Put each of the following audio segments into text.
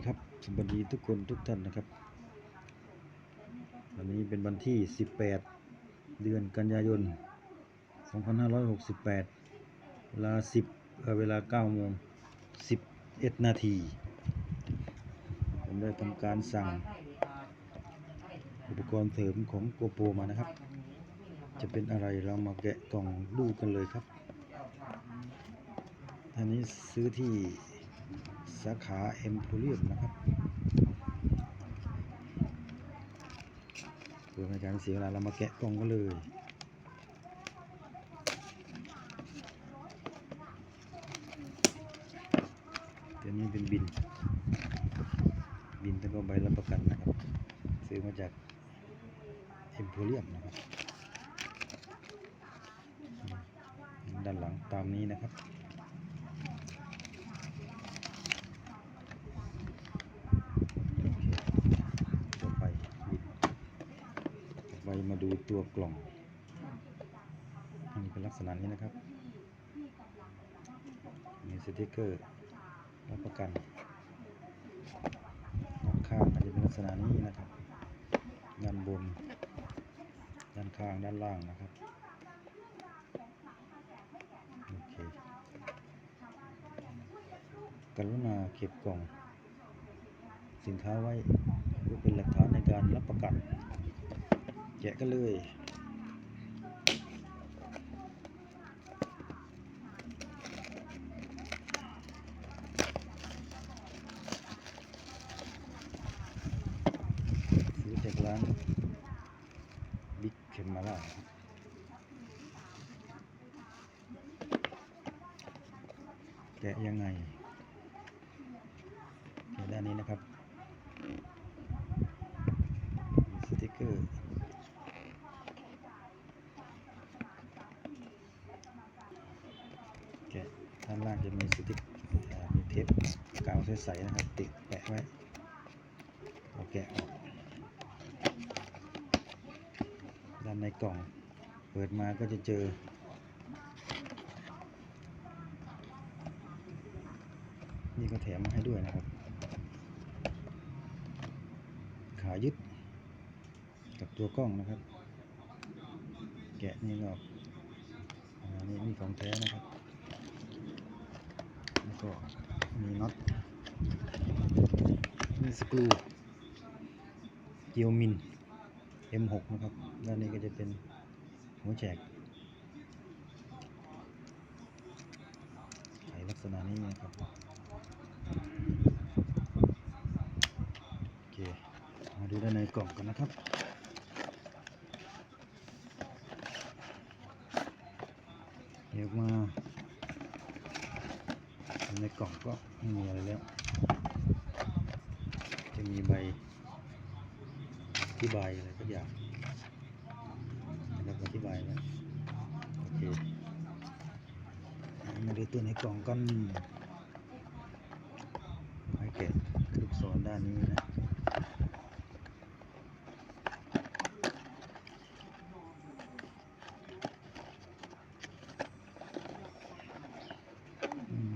ดีครับสวัสดีทุกคนทุกท่านนะครับ วันนี้เป็นวันที่ 18 เดือนกันยายน 2568 เวลา 10เอ่อเวลา9โมง11 นาที ผมได้ทำการสั่ง อุปกรณ์เสริมของโกโปมานะครับ จะเป็นอะไรเรามาแกะกล่องดูกันเลยครับอันนี้ซื้อที่ สาขาเอ็มโพเรียมนะครับเพื่อในการเสียเวลาเรามาแกะกล่องกันเลยตัวนี้เป็นบิน บินแล้วก็ใบรับประกันนะครับ ซื้อมาจากเอ็มโพเรียมนะครับ ด้านหลังตามนี้นะครับ ต่อไปบิดต่อ ไปมาดูตัวกล่องอันนี้เป็นลักษณะนี้นะครับ มีสติกเกอร์รับประกันด้านข้างอาจจะเป็นลักษณะนี้นะครับ ด้านบน ด้านข้างด้านล่างนะครับโอเคกรุณาเก็บกล่อง สินค้าไว้เพื่อเป็นหลักฐานในการรับประกัน แกะกันเลย ซื้อจากร้านบิ๊กเคมมาล่าแกะยังไงแกะด้านนี้นะครับ มีสติกเกอร์ แกะด้างจะมีสติกมีเทปกาวใสๆนะครับ ติดแปะไว้เอาแกะออกด้านในกล่อง เปิดมาก็จะเจอ นี่ก็แถมมาให้ด้วยนะครับ ขายึดกับตัวกล้องนะครับ แกะนี่ก็อ่านี่นี่ของแท้นะครับ ก็มีน็อตมีสกรูเกียวมิน M6 นะครับ ด้านนี้ก็จะเป็นหัวแจกไขลักษณะนี้นะครับโอเคมาดูด้านในกล่องกันนะครับเดี๋ยวมา ในกล่องก็ไม่มีอะไรแล้ว จะมีใบอธิบายอะไรสักอย่างนะครับอธิบายไว้โอเคมาดูตัวในกล่องกันให้เก็ดลูกศรด้านนี้นะ อืม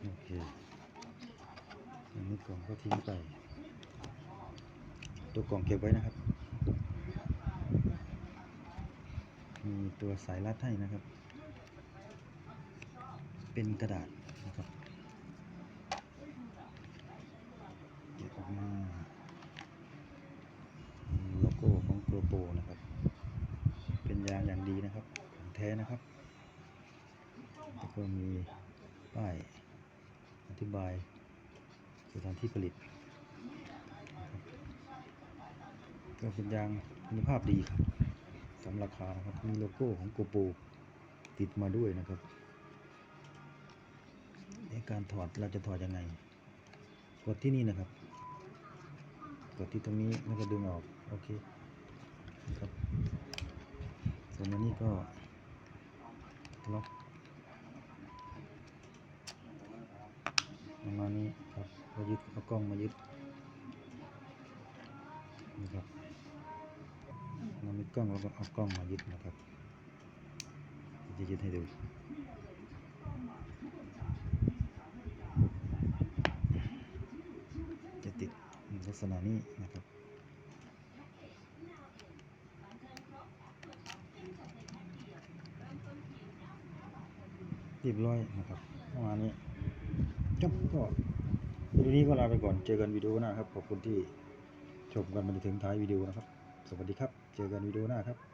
โอเค อันนี้ กล่องก็ทิ้งไป ตัวกล่องเก็บไว้นะครับ มีตัวสายรัดให้นะครับ เป็นกระดาษนะครับเก็บออกมาโลโก้ของโกลโปนะครับ เป็นยางอย่างดีนะครับของแท้นะครับแล้วก็มีป้ายอธิบาย สถานที่ผลิตนะครับก็เป็นยางคุณภาพดีครับสำราคาครับมีโลโก้ของโกโปติดมาด้วยนะครับในการถอดเราจะถอดยังไง กดที่นี่นะครับ กดที่ตรงนี้แล้วก็ดึงออกโอเคครับส่วนอันนี้ก็ล็อกประมาณนี้ครับ ก็ยึดเอากล้องมายึดนะครับเรามีกล้องแล้วก็เอากล้องมายึดนะครับจะยึดให้ดูจะติดลักษณะนี้นะครับเรียบร้อยนะครับประมาณนี้ครับก็ วิดีโอนี้ก็ลาไปก่อน เจอกันวิดีโอหน้าครับ ขอบคุณที่ชมกันมาถึงท้ายวิดีโอนะครับ สวัสดีครับ เจอกันวิดีโอหน้าครับ